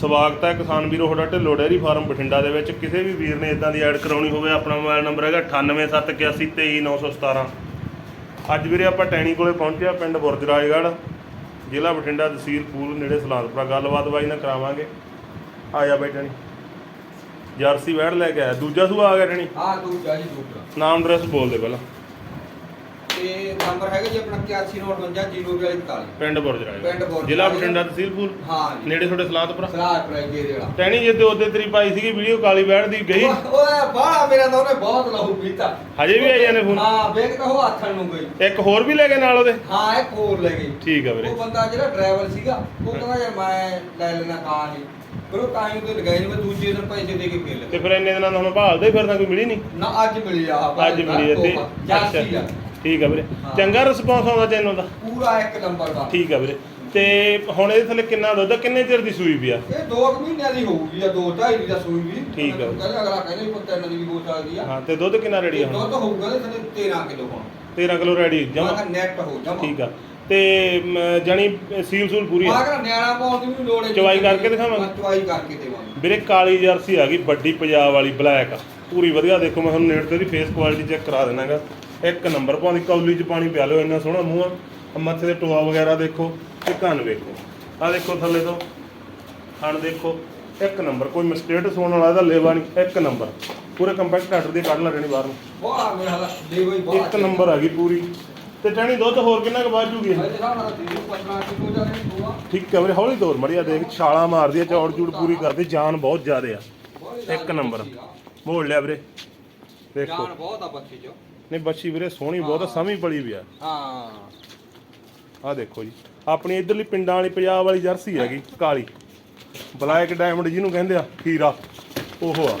ਸਵਾਗਤ ਹੈ ਕਿਸਾਨ ਵੀਰੋ ਤੁਹਾਡਾ ਢਿੱਲੋ ਡੇਅਰੀ ਫਾਰਮ ਬਠਿੰਡਾ ਦੇ ਵਿੱਚ। ਕਿਸੇ ਵੀ ਵੀਰ ਨੇ ਇਦਾਂ ਦੀ ਐਡ ਕਰਾਉਣੀ ਹੋਵੇ ਆਪਣਾ ਮੋਬਾਈਲ ਨੰਬਰ ਹੈਗਾ 9871823917 ਅੱਜ ਵੀਰੇ ਆਪਾਂ ਟੈਣੀ ਕੋਲੇ ਪਹੁੰਚਿਆ ਪਿੰਡ ਬੁਰਜ ਰਾਜਗੜ੍ਹ ਜ਼ਿਲ੍ਹਾ ਬਠਿੰਡਾ ਤਹਿਸੀਲ ਪੂਲ ਨੇੜੇ ਸਲਾਦਪੁਰਾ। ਗੱਲਬਾਤ ਬਾਈ ਨਾਲ ਕਰਾਵਾਂਗੇ। ਆ ਜਾ ਬਾਈ ਟੈਣੀ। ਜਰਸੀ ਵੈੜ ਲੈ ਕੇ ਆਇਆ। ਦੂਜਾ ਸੂਆ ਆ ਗਿਆ ਟੈਣੀ? ਹਾਂ ਦੂਜਾ ਜੀ ਦੂਜਾ। ਨਾਮ ਐਡਰੈਸ ਬੋਲ ਦੇ ਪਹਿਲਾਂ। ਤੇ ਨੰਬਰ ਹੈਗਾ ਜੀ ਆਪਣਾ 8159 ਪਿੰਡ ਪਿੰਡ ਰਾਜਗੜ੍ਹ ਬੁਰਜ ਜ਼ਿਲ੍ਹਾ ਰਾਜਗੜ੍ਹ। ਬਠਿੰਡਾ ਤਹਿਸੀਲ ਪੂਲ ਹਾਂ ਜੀ। ਨੇੜੇ ਤੁਹਾਡੇ ਸਲਾਦਪੁਰਾ। ਸਲਾਹ ਪ੍ਰਾਈਜੇ ਦੇ ਵਾਲਾ। ਟੈਣੀ ਜੇ ਤੇ ਉਹਦੇ ਤੇਰੀ ਪਾਈ ਸੀਗੀ ਵੀਡੀਓ ਕਾਲੀ ਵੈੜ ਦੀ ਗਈ। ਉਹ- ਓਏ ਬਾਹਲਾ ਮੇਰਾ ਤਾਂ ਉਹਨੇ ਬਹੁਤ ਲਹੂ ਪੀਤਾ। ਹਜੇ ਵੀ ਆਈ ਜਾਂਦੇ ਫੋਨ? ਹਾਂ ਵੇਖ ਤਾਂ ਉਹ ਆਥਣ ਨੂੰ ਗਈ। ਇੱਕ ਹੋਰ ਵੀ ਲੈ ਗਏ ਨਾਲ ਉਹਦੇ? ਹਾਂ ਇਹ ਕੋਰ ਲੈ ਗਈ। ਠੀਕ ਆ ਵੀਰੇ। ਉਹ ਬੰਦਾ ਜਿਹੜਾ ਡਰਾਈਵਰ ਸੀਗਾ ਉਹ ਕਹਿੰਦਾ ਯਾਰ ਮੈਂ ਲੈ ਲੈਣਾ ਕਾਰ ਨਹੀਂ ਪਰ ਉਹ ਤਾਂ ਹੀ ਤੇ ਲਗਾਈ ਨਹੀਂ ਮੈਂ ਦੂਜੇ ਦਿਨ ਪੈਸੇ ਦੇ ਕੇ ਫੇਰ ਤੇ ਫਿਰ ਇੰਨੇ ਦਿਨਾਂ ਦਾ ਹੁਣ ਭਾਲਦੇ ਫਿਰਦਾ ਕੋਈ ਮਿਲੀ ਨਹੀਂ? ਨਾ ਅੱਜ ਮਿਲੀ ਆ ਅੱਜ ਮਿਲੀ ਹੈ ਤੇ ਆ। ਠੀਕ ਆ ਵੀਰੇ। ਚੰਗਾ ਰਿਸਪੌਂਸ ਆਉਂਦਾ ਚੈਨਲ ਦਾ? ਪੂਰਾ ਇੱਕ ਨੰਬਰ ਦਾ। ਠੀਕ ਆ ਵੀਰੇ। ਤੇ ਹੁਣ ਇਹਦੇ ਥੱਲੇ ਕਿੰਨਾ ਦੁੱਧ ਆ? ਕਿੰਨੇ ਚਿਰ ਦੀ ਸੂਈ ਪਿਆ ਇਹ 2 ਮਹੀਨਿਆਂ ਦੀ ਹੋਊਗੀ ਜਾਂ 2 2.5 ਦੀ ਦਾ ਸੂਈ ਵੀ। ਠੀਕ ਆ। ਕਹਿੰਦਾ ਅਗਲਾ ਕਹਿੰਦਾ ਵੀ ਪੁੱਤ ਇਹਨਾਂ ਦੀ ਵੀ ਹੋ ਸਕਦੀ ਆ। ਹਾਂ ਤੇ ਦੁੱਧ ਕਿੰਨਾ ਰੈਡੀ ਆ ਦੁੱਧ ਹੁਣ ਹੋਊਗਾ ਤੇ ਥੱਲੇ 13 ਕਿਲੋ ਹੁਣ। 13 ਕਿਲੋ ਰੈਡੀ ਮੈਂ ਜਮਾ? ਕਿਹਾ ਨੈਟ ਹੋ ਜਮਾ। ਠੀਕ ਆ। ਤੇ ਮ, ਜਾਣੀ ਸੀਲ ਸੂਲ ਪੂਰੀ ਆ? ਕਿਹਾ ਨਿਆਣਾ ਪਾਉਣ ਦੀ ਵੀ ਲੋੜ ਹੈ। ਚਵਾਈ ਕਰਕੇ ਦਿਖਾਵਾਂਗੇ? ਹਾਂ, ਚਵਾਈ ਕਰਕੇ ਦੇਵਾਂਗੇ। ਵੀਰੇ ਕਾਲੀ ਜਰਸੀ ਆ ਗਈ ਵੱਡੀ ਪੰਜਾਬ ਵਾਲੀ ਬਲੈਕ ਪੂਰੀ ਵਧੀਆ ਦੇਖੋ ਮੈਂ ਤੁਹਾਨੂੰ ਨੇੜ ਤੇ ਦੀ ਫੇਸ ਕੁਆਲਿਟੀ ਚੈੱਕ ਕਰਾ ਦੇਣਾਗਾ ਇੱਕ ਨੰਬਰ ਭਾਵੇਂ ਕੌਲੀ 'ਚ ਪਾਣੀ ਪਿਆ ਲਿਓ ਇੰਨਾ ਸੋਹਣਾ ਮੂੰਹ ਆ। ਮੱਥੇ ਦੇ ਟੋਆ ਵਗੈਰਾ ਦੇਖੋ ਤੇ ਕੰਨ ਵੇਖੋ। ਆ ਦੇਖੋ ਥੱਲੇ ਤੋਂ। ਹਣ ਦੇਖੋ ਇੱਕ ਨੰਬਰ ਕੋਈ ਮਿਸਟੇਟ ਸੋਣ ਵਾਲਾ ਇਹਦਾ ਲੇਵਾ ਨਹੀਂ ਇੱਕ ਨੰਬਰ। ਪੂਰੇ ਕੰਪੈਕਟ ਕੱਟ ਦੀ ਕੱਢ ਲੈਣੀ ਬਾਹਰ ਨੂੰ। ਵਾਹ ਮੇਰਾ ਹਾਲਾ ਲੈ ਹੋਈ ਬਹੁਤ ਇੱਕ ਨੰਬਰ ਆ ਗਈ ਪੂਰੀ। ਤੇ ਟਣੀ ਦੁੱਧ ਹੋਰ ਕਿੰਨਾ ਕੁ ਵੱਧ ਜੂਗੀ? ਇਹ? ਮੈਂ ਦੇਖਾ ਨਾ ਦੀ 15 ਕਿਲੋ ਜਾ ਰਹੀ ਹੋਆ ਠੀਕ ਹੈ ਵੀਰੇ ਹੌਲੀ ਦੌਰ ਮੜਿਆ ਦੇਖ ਛਾਲਾ ਮਾਰਦੀ ਆ ਚੌੜ ਚੂੜ ਪੂਰੀ ਕਰਦੀ ਜਾਨ ਬਹੁਤ ਜ਼ਿਆਦੇ ਆ। ਇੱਕ ਨੰਬਰ। ਮੋੜ ਲਿਆ ਵੀਰੇ। ਦੇਖੋ। ਜਾਨ ਬਹੁਤ ਆ ਬੱਚੀ ਚ। ਨਹੀਂ ਬੱਚੀ ਵੀਰੇ ਸੋਹਣੀ ਬਹੁਤ ਆ, ਸਮੀ ਬੜੀ ਵੀ ਆ। ਹਾਂ। ਆ ਦੇਖੋ ਜੀ ਆਪਣੀ ਇਧਰਲੀ ਪਿੰਡਾਂ ਵਾਲੀ ਪੰਜਾਬ ਵਾਲੀ ਜਰਸੀ ਹੈਗੀ ਕਾਲੀ। ਬਲੈਕ ਡਾਇਮੰਡ ਜਿਹਨੂੰ ਕਹਿੰਦੇ ਆ ਹੀਰਾ ਉਹ ਆ।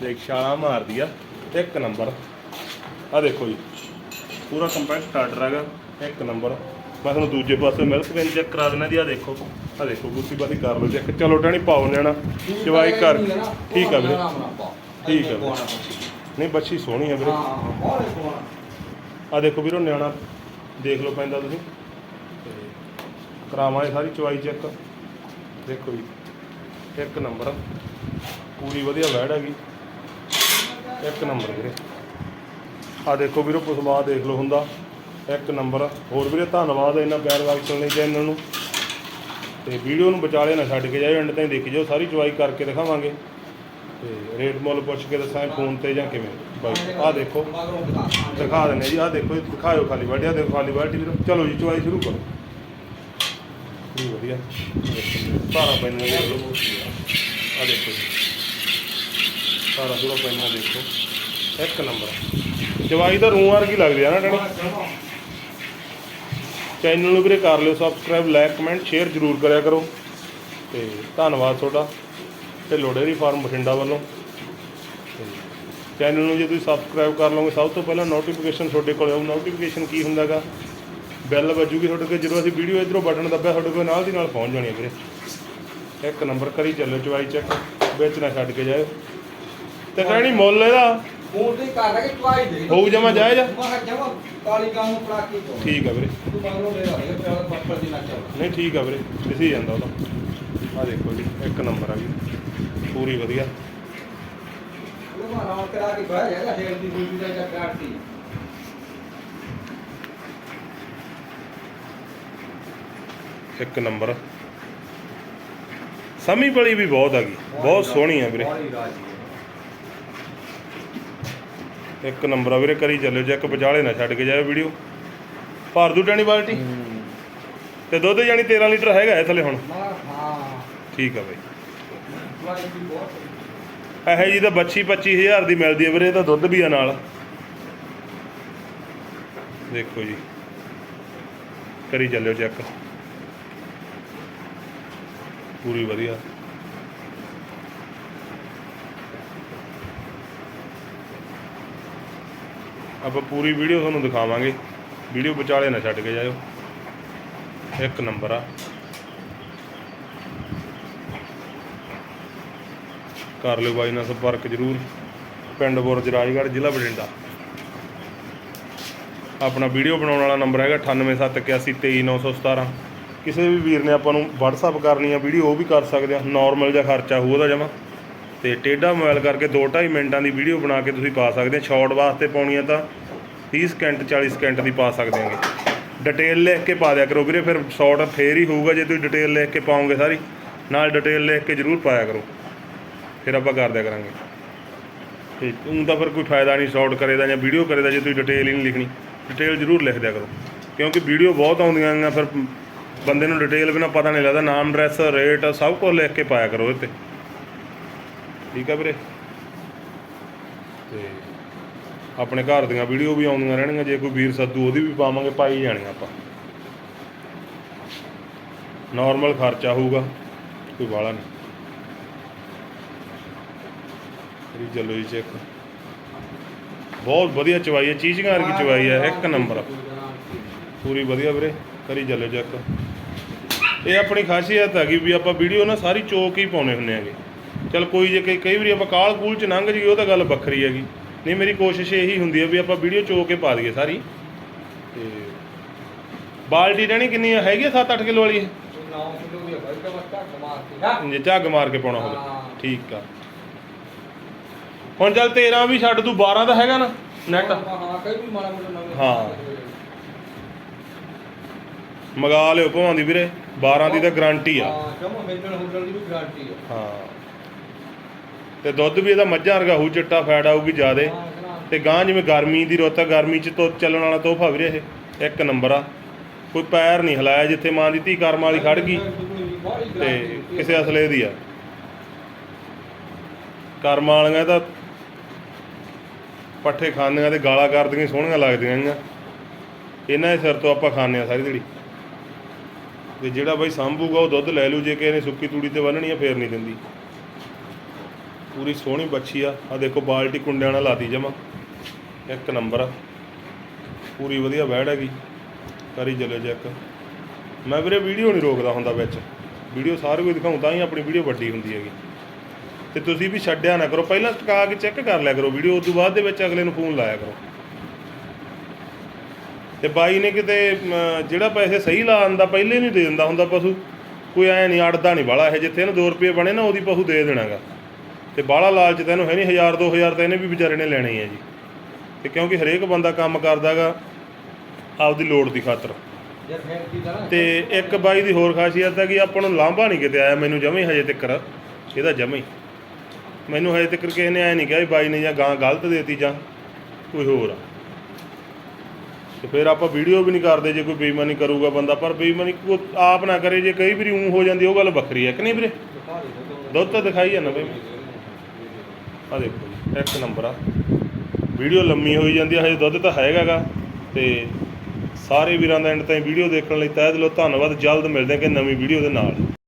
ਦੇਖ ਛਾਲਾ ਮਾਰਦੀ ਆ ਇੱਕ ਨੰਬਰ। ਆ ਦੇਖੋ ਜੀ ਪੂਰਾ ਕੰਪੈਕਟ ਆਰਡਰ ਹੈਗਾ ਇੱਕ ਨੰਬਰ। ਮੈਂ ਤੁਹਾਨੂੰ ਦੂਜੇ ਪਾਸੇ ਮਿਲਕ ਵੇਨ ਚੈੱਕ ਕਰਾ ਦੇਣਾ ਜੀ ਆ ਦੇਖੋ। ਆ ਦੇਖੋ ਗੁੱਤੀ ਬਾਤੀ ਕਰ ਲਓ ਚੈੱਕ ਚਲੋ ਟਾਣੀ ਪਾਓ ਲੈਣਾ ਚਵਾਈ ਕਰ ਠੀਕ ਆ ਵੀਰੇ। ਠੀਕ ਆ ਵੀਰੇ। ਨਹੀਂ ਬੱਚੀ ਸੋਹਣੀ ਆ ਵੀਰੇ। ਹਾਂ ਬਹੁਤ ਸੋਹਣਾ। ਆ ਦੇਖੋ ਵੀਰੋ ਨਿਆਣਾ ਦੇਖ ਲਓ ਪੈਂਦਾ ਤੁਸੀਂ। ਤੇ ਕਰਾਵਾਂਗੇ ਸਾਰੀ ਚਵਾਈ ਚੈੱਕ। ਦੇਖੋ ਜੀ ਇੱਕ ਨੰਬਰ। ਪੂਰੀ ਵਧੀਆ ਵੈੜ ਹੈਗੀ। ਇੱਕ ਨੰਬਰ ਵੀਰੇ। ਆ ਦੇਖੋ ਵੀਰੋ ਪੁਸਮਾ ਦੇਖ ਲਓ ਹੁੰਦਾ। ਇੱਕ ਨੰਬਰ। ਹੋਰ ਵੀਰੇ ਧੰਨਵਾਦ ਇੰਨਾ ਪਿਆਰ ਬਖਸ਼ਣ ਲਈ ਚੈਨਲ ਨੂੰ। ਤੇ ਵੀਡੀਓ ਨੂੰ ਵਿਚਾਲੇ ਨਾ ਛੱਡ ਕੇ ਜਾਇਓ ਐਂਡ ਤਾਈਂ ਦੇਖੀ ਜਾਓ ਸਾਰੀ ਚਵਾਈ ਕਰਕੇ ਦਿਖਾਵਾਂਗੇ। ਤੇ ਰੇਟ ਮੁੱਲ ਪੁੱਛ ਕੇ ਦੱਸਾਂਗੇ ਫੋਨ ਤੇ ਜਾਂ ਕਿਵੇਂ? ਬਾਈ ਆਹ ਦੇਖੋ। ਦਿਖਾ ਦਿਖਾ ਦਿੰਦੇ ਜੀ ਆਹ ਦੇਖੋ ਜੀ, ਦਿਖਾਇਓ ਖਾਲੀ ਬਾਲਟੀ ਆਹ ਦੇਖੋ ਖਾਲੀ ਬਾਲਟੀ ਵੀਰੋ। ਚਲੋ ਜੀ ਚੁਆਈ ਸ਼ੁਰੂ ਕਰੋ। ਜੀ ਵਧੀਆ। ਸਾਰਾ ਪੈਨ ਦੇਖ ਲਓ। ਆ ਦੇਖੋ ਜੀ। ਸਾਰਾ ਪੂਰਾ ਪੈਨ ਦੇਖੋ। ਇੱਕ ਨੰਬਰ। ਚਵਾਈ ਤਾਂ ਰੂਹ ਵਰਗੀ ਲੱਗਦੀ ਆ ਨਾ ਟਣੀ ਚੈਨਲ ਨੂੰ ਵੀਰੇ ਕਰ ਲਿਓ ਸਬਸਕ੍ਰਾਈਬ ਲਾਈਕ ਕਮੈਂਟ ਸ਼ੇਅਰ ਜ਼ਰੂਰ ਕਰਿਆ ਕਰੋ। ਤੇ ਧੰਨਵਾਦ ਤੁਹਾਡਾ। ਤੇ ਲੋੜੇਰੀ ਫਾਰਮ ਬਠਿੰਡਾ ਵੱਲੋਂ। ਚੈਨਲ ਨੂੰ ਜੇ ਤੁਸੀਂ ਸਬਸਕ੍ਰਾਈਬ ਕਰ ਲਓਗੇ ਸਭ ਤੋਂ ਪਹਿਲਾਂ ਨੋਟੀਫਿਕੇਸ਼ਨ ਤੁਹਾਡੇ ਕੋਲ ਆਊ। ਨੋਟੀਫਿਕੇਸ਼ਨ ਕੀ ਹੁੰਦਾਗਾ ਬੈਲ ਵੱਜੂਗੀ ਤੁਹਾਡੇ ਕੋਲ। ਜਦੋਂ ਅਸੀਂ ਵੀਡੀਓ ਇਧਰੋਂ ਬਟਨ ਦੱਬਿਆ ਤੁਹਾਡੇ ਕੋਲ ਨਾਲ ਦੀ ਨਾਲ ਪਹੁੰਚ ਜਾਣੀ ਹੈ ਵੀਰੇ। ਇੱਕ ਨੰਬਰ ਕਰੀ ਚੱਲੋ ਚਵਾਈ ਚੈੱਕ ਵਿੱਚ ਨਾ ਛੱਡ ਕੇ ਜਾਇਓ। ਤੇ ਕਹਿਣੀ ਮੁੱਲ ਇਹਦਾ? ਫੋਨ ਤੇ ਕਰ ਰਿਹਾ ਕਿ ਚਵਾਈ ਦੇ। ਹੋਊ ਜਮਾਂ ਜਾਇਜ਼? ਮੈਂ ਜਮਾ ਕਾਲੀ ਗਾਂ ਨੂੰ ਪੜਾ ਕੇ ਠੀਕ ਆ ਵੀਰੇ। ਤੂੰ ਮਗਰੋਂ ਲੈ ਆ ਇਹ ਪਿਆਰ ਪੱਪਰ ਦੀ ਨਾ ਚੱਲ। ਨਹੀਂ ਠੀਕ ਆ ਵੀਰੇ। ਦਿਸੀ ਜਾਂਦਾ ਉਹਦਾ ਆ ਦੇਖੋ ਜੀ ਇੱਕ ਨੰਬਰ ਆ ਵੀ ਪੂਰੀ ਵਧੀਆ। ਉਹ ਮਾਰਾ ਨਾਲ ਕਰਾ ਕੇ ਬਹਿ ਜਾਏਗਾ ਡੇਢ ਦੀ ਦੂਜੀ ਦਾ ਚੱਕਰ ਕਾਟਦੀ ਇੱਕ ਨੰਬਰ। ਸਮੀ ਬਲੀ ਵੀ ਬਹੁਤ ਹੈਗੀ। ਬਹੁਤ ਸੋਹਣੀ ਆ ਵੀਰੇ। ਇੱਕ ਨੰਬਰ ਆ ਵੀਰੇ ਕਰੀ ਚੱਲਿਓ ਜੇ ਇੱਕ ਵਿਚਾਲੇ ਨਾ ਛੱਡ ਕੇ ਜਾਇਓ ਵੀਡੀਓ। ਭਰ ਦੂ ਟਾਣੀ ਬਾਲਟੀ? ਤੇ ਦੁੱਧ ਜਾਨੀ 13 ਲੀਟਰ ਹੈਗਾ ਇਹ ਥੱਲੇ ਹੁਣ। ਹਾਂ। ਠੀਕ ਆ ਬਾਈ। ਇਹੋ ਜੀ ਤਾਂ ਬੱਚੀ 25000 ਦੀ ਮਿਲਦੀ ਹੈ ਵੀਰੇ ਇਹਦਾ ਦੁੱਧ ਵੀ ਆ ਨਾਲ। ਦੇਖੋ ਜੀ। ਕਰੀ ਚੱਲਿਓ ਚੈੱਕ ਪੂਰੀ ਵਧੀਆ। ਆਪਾਂ ਪੂਰੀ ਵੀਡੀਓ ਤੁਹਾਨੂੰ ਦਿਖਾਵਾਂਗੇ। ਵੀਡੀਓ ਵਿਚਾਲੇ ਨਾ ਛੱਡ ਕੇ ਜਾਇਓ। ਇੱਕ ਨੰਬਰ ਆ। ਕਰ ਲਿਓ ਬਾਈ ਨਾਲ ਸੰਪਰਕ ਜ਼ਰੂਰ। ਪਿੰਡ ਬੁਰਜ, ਰਾਜਗੜ੍ਹ, ਜ਼ਿਲ੍ਹਾ ਬਠਿੰਡਾ। ਆਪਣਾ ਵੀਡੀਓ ਬਣਾਉਣ ਵਾਲਾ ਨੰਬਰ ਹੈਗਾ 9871823917 ਕਿਸੇ ਵੀ ਵੀਰ ਨੇ ਆਪਾਂ ਨੂੰ WhatsApp ਕਰਨੀ ਆ ਵੀਡੀਓ, ਉਹ ਵੀ ਕਰ ਸਕਦੇ ਆ। ਨਾਰਮਲ ਜਿਹਾ ਖਰਚਾ ਹੋਊ ਉਹਦਾ ਜਮਾ। ਤੇ ਟੇਢਾ ਮੋਬਾਈਲ ਕਰਕੇ 2.5 ਮਿੰਟਾਂ ਦੀ ਵੀਡੀਓ ਬਣਾ ਕੇ ਤੁਸੀਂ ਪਾ ਸਕਦੇ ਆ। ਸ਼ਾਰਟ ਵਾਸਤੇ ਪਾਉਣੀ ਆ ਤਾਂ 30 ਸਕਿੰਟ 40 ਸਕਿੰਟ ਦੀ ਪਾ ਸਕਦੇ ਆਂਗੇ। ਡਿਟੇਲ ਲਿਖ ਕੇ ਪਾ ਦਿਆ ਕਰੋ ਵੀਰੇ, ਫਿਰ ਸ਼ਾਰਟ ਫੇਰ ਹੀ ਹੋਊਗਾ ਜੇ ਤੁਸੀਂ ਡਿਟੇਲ ਲਿਖ ਕੇ ਪਾਓਗੇ ਸਾਰੀ। ਨਾਲ ਡਿਟੇਲ ਲਿਖ ਕੇ ਜ਼ਰੂਰ ਪਾਇਆ ਕਰੋ। ਫਿਰ ਆਪਾਂ ਕਰ ਦਿਆ ਕਰਾਂਗੇ। ਤੇ ਊਂ ਤਾਂ ਫਿਰ ਕੋਈ ਫਾਇਦਾ ਨਹੀਂ ਸ਼ਾਰਟ ਕਰੇ ਦਾ ਜਾਂ ਵੀਡੀਓ ਕਰੇ ਦਾ, ਜੇ ਤੁਸੀਂ ਡਿਟੇਲ ਹੀ ਨਹੀਂ ਲਿਖਣੀ। ਡਿਟੇਲ ਜ਼ਰੂਰ ਲਿਖ ਦਿਆ ਕਰੋ। ਕਿਉਂਕਿ ਵੀਡੀਓ ਬਹੁਤ ਆਉਂਦੀਆਂ ਨੇ ਫਿਰ ਬੰਦੇ ਨੂੰ ਡਿਟੇਲ ਬਿਨਾ ਪਤਾ ਨਹੀਂ ਲੱਗਦਾ। ਨਾਮ ਐਡਰੈਸ ਰੇਟ ਸਭ ਕੁਝ ਲਿਖ ਕੇ ਪਾਇਆ ਕਰੋ ਇਹ ਤੇ। ਠੀਕ ਆ ਵੀਰੇ? ਤੇ ਆਪਣੇ ਘਰ ਦੀਆਂ ਵੀਡੀਓ ਵੀ ਆਉਂਦੀਆਂ ਰਹਿਣਗੀਆਂ। ਜੇ ਕੋਈ ਵੀਰ ਸੱਦੂ, ਉਹਦੀ ਵੀ ਪਾਵਾਂਗੇ, ਪਾਈ ਜਾਣੀਆਂ ਆਪਾਂ। ਨਾਰਮਲ ਖਰਚਾ ਹੋਊਗਾ, ਕੋਈ ਵਾਲਾ ਨਹੀਂ। ਚੱਲੋ ਜੀ ਚੈੱਕ। ਬਹੁਤ ਵਧੀਆ ਚਵਾਈ ਹੈ ਚੀਜ਼ੀਆਂ ਵਰਗੀ ਚਵਾਈ ਹੈ ਇੱਕ ਨੰਬਰ। ਪੂਰੀ ਵਧੀਆ ਵੀਰੇ ਕਰੀ ਚੱਲੋ ਚੈੱਕ। ਇਹ ਆਪਣੀ ਖਾਸੀਅਤ ਹੈਗੀ ਵੀ ਆਪਾਂ ਵੀਡੀਓ ਨਾ ਸਾਰੀ ਚੋਕ ਹੀ ਪਾਉਣੇ ਹੁੰਨੇ ਆਗੇ ਚਲ ਕੋਈ ਜੇ ਕਈ ਵਾਰੀ ਆਪਾਂ ਕਾਲ ਕੂਲ ਚ ਲੰਘ ਜੀ ਉਹ ਤਾਂ ਗੱਲ ਵੱਖਰੀ ਹੈਗੀ। ਨਹੀਂ ਮੇਰੀ ਕੋਸ਼ਿਸ਼ ਇਹੀ ਹੁੰਦੀ ਹੈ ਵੀ ਆਪਾਂ ਵੀਡੀਓ ਚੋਕ ਕੇ ਪਾ ਦਈਏ ਸਾਰੀ। ਤੇ ਬਾਲਟੀ ਰਹਿਣੀ ਕਿੰਨੀ ਹੈ ਹੈਗੀ 7-8 ਕਿਲੋ ਵਾਲੀ ਇਹ? ਨਾਮ ਕਿਲੋ ਵੀ ਹੈ ਬਸ ਘੱਟ ਮਾਰ ਕੇ ਨਾ ਜੇ ਝੱਗ ਮਾਰ ਕੇ ਪਾਉਣਾ ਹੋਵੇ। ਹਾਂ। ਠੀਕ ਆ। ਹੁਣ ਚੱਲ 13 ਵੀ ਛੱਡ ਤੂੰ 12 ਦਾ ਹੈਗਾ ਨਾ ਨੈਟ ਹਾਂ ਕਈ ਵੀ ਮਾੜਾ ਮੋਟਾ ਨਵੇਂ ਹਾਂ। ਮਗਾ ਲਿਓ ਭਾਵਾਂ ਦੀ ਵੀਰੇ 12 ਦੀ ਤਾਂ ਗਾਰੰਟੀ ਆ। ਹਾਂ ਜਮਾ ਹਿੱਲਣ ਹੁੱਲਣ ਦੀ ਵੀ ਗਾਰੰਟੀ ਹੈ ਹਾਂ। ਤੇ ਦੁੱਧ ਵੀ ਇਹਦਾ ਮੱਝਾਂ ਵਰਗਾ ਹੂ ਚਿੱਟਾ ਫੈਟ ਆਊਗੀ ਜ਼ਿਆਦੇ। ਹਾਂ ਜਨਾਬ। ਤੇ ਗਾਂ ਜਿਵੇਂ ਗਰਮੀ ਦੀ ਰੁੱਤ ਆ ਗਰਮੀ ਚ ਤੋਂ ਚੱਲਣ ਵਾਲਾ ਤੋਹਫਾ ਵੀਰੇ ਇਹ ਇੱਕ ਨੰਬਰ ਆ। ਕੋਈ ਪੈਰ ਨਹੀਂ ਹਿਲਾਇਆ ਜਿੱਥੇ ਮਾਂ ਦੀ ਧੀ ਕਰਮ ਵਾਲੀ ਖੜ ਗਈ। ਤੇ ਕਿਸੇ ਅਸਲੇ ਦੀ ਆ। ਕਰਮ ਵਾਲੀਆਂ ਤਾਂ ਪੱਠੇ ਖਾਂਦੀਆਂ ਤੇ ਗਾਲਾਂ ਕਰਦੀਆਂ, ਸੋਹਣੀਆਂ ਲੱਗਦੀਆਂ ਗੀਆਂ ਇਹਨਾਂ ਦੇ ਸਿਰ ਤੋਂ ਆਪਾਂ ਖਾਂਦੇ ਆ ਸਾਰੀ ਦਿਹਾੜੀ। ਤੇ ਜਿਹੜਾ ਬਾਈ ਸੰਭੂਗਾ, ਉਹ ਦੁੱਧ ਲੈ ਲੂ ਜੇ ਕਿ ਇਹਨੇ ਸੁੱਕੀ ਤੂੜੀ ਤੇ ਬੰਨਣੀ ਆ, ਫੇਰ ਨਹੀਂ ਦਿੰਦੀ। ਪੂਰੀ ਸੋਹਣੀ ਬੱਚੀ ਆ। ਆ ਦੇਖੋ, ਬਾਲਟੀ ਕੁੰਡਿਆਂ ਨਾਲ ਲਾਤੀ ਜਮਾ। ਇੱਕ ਨੰਬਰ ਆ। ਪੂਰੀ ਵਧੀਆ ਵੈੜ ਹੈਗੀ। ਕਰੀ ਚੱਲਿਓ ਚੈੱਕ। ਮੈਂ ਵੀਰੇ ਵੀਡੀਓ ਨਹੀਂ ਰੋਕਦਾ ਹੁੰਦਾ ਵਿੱਚ। ਵੀਡੀਓ ਸਾਰੇ ਕੋਈ ਦਿਖਾਉਂ, ਤਾਂ ਹੀ ਆਪਣੀ ਵੀਡੀਓ ਵੱਡੀ ਹੁੰਦੀ ਹੈਗੀ। ਤੇ ਤੁਸੀਂ ਵੀ ਛੱਡਿਆ ਨਾ ਕਰੋ। ਪਹਿਲਾਂ ਟਕਾ ਕੇ ਚੈੱਕ ਕਰ ਲਿਆ ਕਰੋ ਵੀਡੀਓ ਉਸ ਤੋਂ ਬਾਅਦ ਦੇ ਵਿੱਚ ਅਗਲੇ ਨੂੰ ਫੋਨ ਲਾਇਆ ਕਰੋ। ਤੇ ਬਾਈ ਨੇ ਕਿਤੇ ਜਿਹੜਾ ਪੈਸੇ ਸਹੀ ਲਾ ਆਂਦਾ ਪਹਿਲੇ ਨਹੀਂ ਦੇ ਦਿੰਦਾ ਹੁੰਦਾ ਪਸ਼ੂ ਕੋਈ ਐ ਨਹੀਂ ਅੜਦਾ ਨਹੀਂ ਬਾਲਾ ਇਹ ਜਿੱਥੇ ਇਹਨੂੰ 2 ਰੁਪਏ ਬਣੇ ਨਾ ਉਹਦੀ ਪਸ਼ੂ ਦੇ ਦੇਣਾਗਾ ਤੇ ਬਾਲਾ ਲਾਲਚ ਤਾਂ ਇਹਨੂੰ ਹੈ ਨਹੀਂ 1000 2000 ਤਾਂ ਇਹਨੇ ਵੀ ਵਿਚਾਰੇ ਨੇ ਲੈਣੇ ਹੀ ਆ ਜੀ। ਤੇ ਕਿਉਂਕਿ ਹਰੇਕ ਬੰਦਾ ਕੰਮ ਕਰਦਾਗਾ ਆਪਦੀ ਲੋੜ ਦੀ ਖਾਤਰ। ਤੇ ਇੱਕ ਬਾਈ ਦੀ ਹੋਰ ਖਾਸੀਅਤ ਹੈ ਕਿ ਆਪਾਂ ਨੂੰ ਲਾਂਭਾ ਨਹੀਂ ਕਿਤੇ ਆਇਆ ਮੈਨੂੰ ਜਮੇ ਹਜੇ ਤੱਕਰ ਇਹਦਾ ਜਮੇ ਮੈਨੂੰ ਹਜੇ ਤੱਕ ਕਿਸੇ ਨੇ ਐ ਨਹੀਂ ਕਿਹਾ ਵੀ ਬਾਈ ਨੇ ਜਾਂ ਗਾਂ ਗਲਤ ਦੇਤੀ ਜਾਂ ਕੋਈ ਹੋਰ ਆ। ਤੇ ਫਿਰ ਆਪਾਂ ਵੀਡੀਓ ਵੀ ਨਹੀਂ ਕਰਦੇ ਜੇ ਕੋਈ ਬੇਈਮਾਨੀ ਕਰੂਗਾ ਬੰਦਾ, ਪਰ ਬੇਈਮਾਨੀ ਕੋ ਆਪ ਨਾ ਕਰੇ, ਜੇ ਕਈ ਵਾਰੀ ਉਂ ਹੋ ਜਾਂਦੀ, ਉਹ ਗੱਲ ਵੱਖਰੀ ਹੈ ਕਿ ਨਹੀਂ ਵੀਰੇ? ਦੁੱਧ ਤਾਂ ਦਿਖਾਈ ਜਾਂਦਾ ਬਈ। ਆ ਦੇਖੋ ਇੱਕ ਨੰਬਰ ਆ। ਵੀਡੀਓ ਲੰਮੀ ਹੋਈ ਜਾਂਦੀ ਹੈ ਹਜੇ ਦੁੱਧ ਤਾਂ ਹੈਗਾਗਾ। ਤੇ ਸਾਰੇ ਵੀਰਾਂ ਦਾ ਐਂਡ ਤਾਈਂ ਵੀਡੀਓ ਦੇਖਣ ਲਈ ਤਹਿ ਦਿਲੋਂ ਧੰਨਵਾਦ, ਜਲਦ ਮਿਲਦੇ ਹਾਂ ਕਿ ਨਵੀਂ ਵੀਡੀਓ ਦੇ ਨਾਲ।